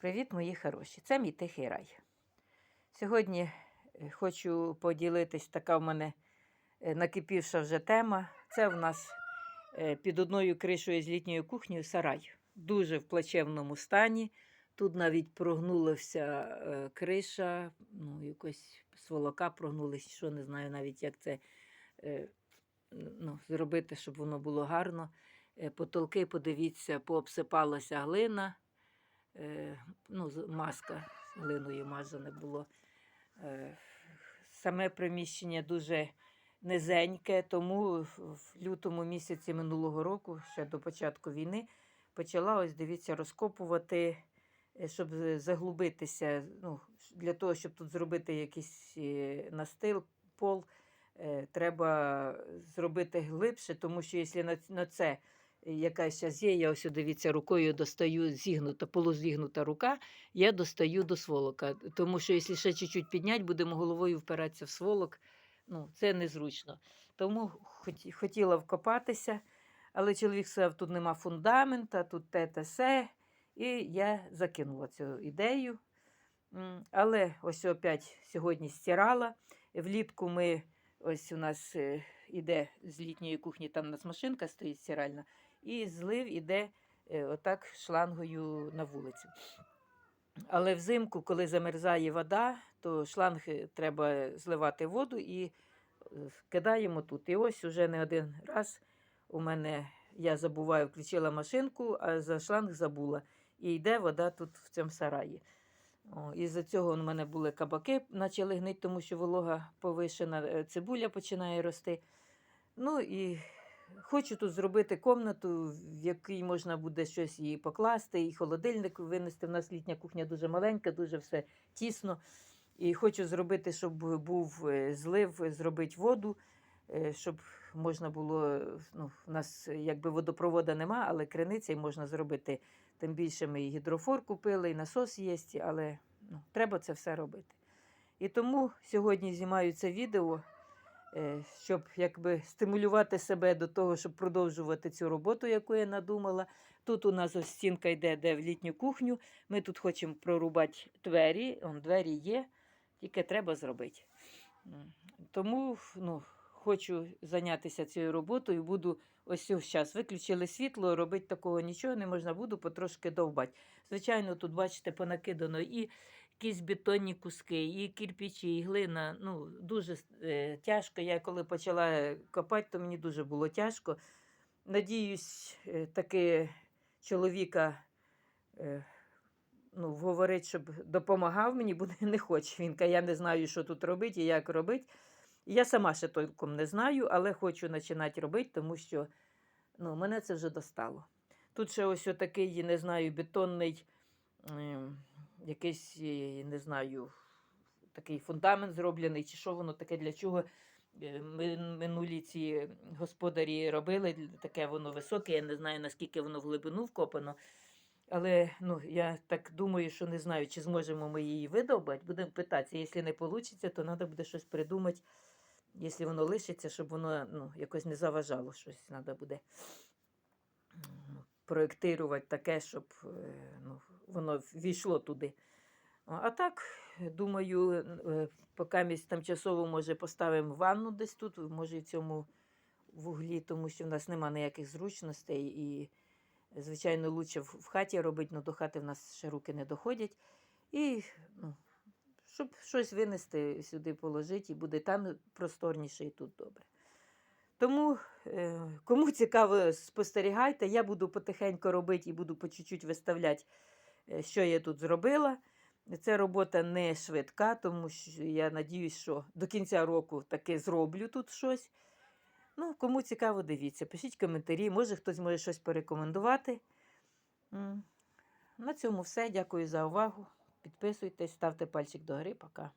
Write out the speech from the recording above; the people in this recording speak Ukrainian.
Привіт, мої хороші! Це мій тихий рай. Сьогодні е, хочу поділитись, така в мене е, накипівша вже тема. Це в нас е, під одною кришою з літньою кухнею сарай. Дуже в плачевному стані. Тут навіть прогнулася криша, ну, якось сволока прогнулась, що не знаю навіть, як це ну, зробити, щоб воно було гарно. Потолки, подивіться, пообсипалася глина ну, з- маска глиною мазане було. Е, Саме приміщення дуже низеньке, тому в- лютому місяці минулого року, ще до початку війни, почала ось дивіться розкопувати, е, щоб заглубитися. Ну, для того, щоб тут зробити якийсь е, настил, пол, е, треба зробити глибше, тому що якщо на це яка зараз є, я ось дивіться, рукою достаю зігнута, полузігнута рука, я достаю до сволока. Тому що якщо ще чуть-чуть підняти, будемо головою впиратися в сволок. Ну, це незручно. Тому хоті- хотіла вкопатися, але чоловік сказав, тут нема фундамента, тут те те се. І я закинула цю ідею. Але ось опять сьогодні стирала. Влітку ми ось у нас е, іде з літньої кухні, там у нас машинка стоїть стиральна, і злив іде е, отак шлангою на вулицю. Але взимку, коли замерзає вода, то шланг е, треба зливати воду і е, кидаємо тут. І ось уже не один раз у мене я забуваю, включила машинку, а за шланг забула. І йде вода тут в цьому сараї. Із-за цього у мене були кабаки, почали гнити, тому що волога повишена, цибуля починає рости. Ну і хочу тут зробити комнату, в якій можна буде щось і покласти, і холодильник винести. У нас літня кухня дуже маленька, дуже все тісно. І хочу зробити, щоб був е, злив, зробити воду, е, щоб можна було. Ну, у нас якби водопроводу нема, але криниця можна зробити. Тим більше ми і гідрофор купили, і насос є, але ну, треба це все робити. І тому сьогодні знімаю це відео, щоб якби стимулювати себе до того, щоб продовжувати цю роботу, яку я надумала. Тут у нас ось стінка йде де в літню кухню. Ми тут хочемо прорубати двері. Он, двері є, тільки треба зробити. Тому ну, хочу зайнятися цією роботою. Буду ось зараз виключили світло, робити такого нічого не можна, буду потрошки довбати. Звичайно, тут, бачите, понакидано і якісь бетонні куски, і кирпичі, і глина. Ну, дуже е, тяжко. Я коли почала копати, то мені дуже було тяжко. Надіюсь, е, таки чоловіка. Е, Ну, говорить, щоб допомагав мені, бо не хоче. Він каже, я не знаю, що тут робити і як робити. Я сама ще толком не знаю, але хочу починати робити, тому що ну, мене це вже достало. Тут ще ось такий, не знаю, бетонний, ем, якийсь, е, не знаю, такий фундамент зроблений, чи що воно таке, для чого е, минулі ці господарі робили. Таке воно високе, я не знаю, наскільки воно в глибину вкопано. Але ну, я так думаю, що не знаю, чи зможемо ми її видовбати. Будемо питатися. Якщо не вийде, то треба буде щось придумати, якщо воно лишиться, щоб воно ну, якось не заважало щось. Треба буде проєктирувати таке, щоб е, ну, воно війшло туди. А так, думаю, е, поки ми тимчасово може поставимо ванну десь тут, може в цьому вуглі, тому що в нас немає ніяких зручностей і. Звичайно, лучше в хаті робити, але до хати в нас ще руки не доходять. І ну, щоб щось винести сюди положити, і буде там просторніше і тут добре. Тому, е, кому цікаво, спостерігайте, я буду потихеньку робити і буду по чуть-чуть виставляти, що я тут зробила. Це робота не швидка, тому що я надіюсь, що до кінця року таки зроблю тут щось. Ну, кому цікаво, дивіться, пишіть коментарі, може хтось може щось порекомендувати. На цьому все. Дякую за увагу. Підписуйтесь, ставте пальчик догори. Пока.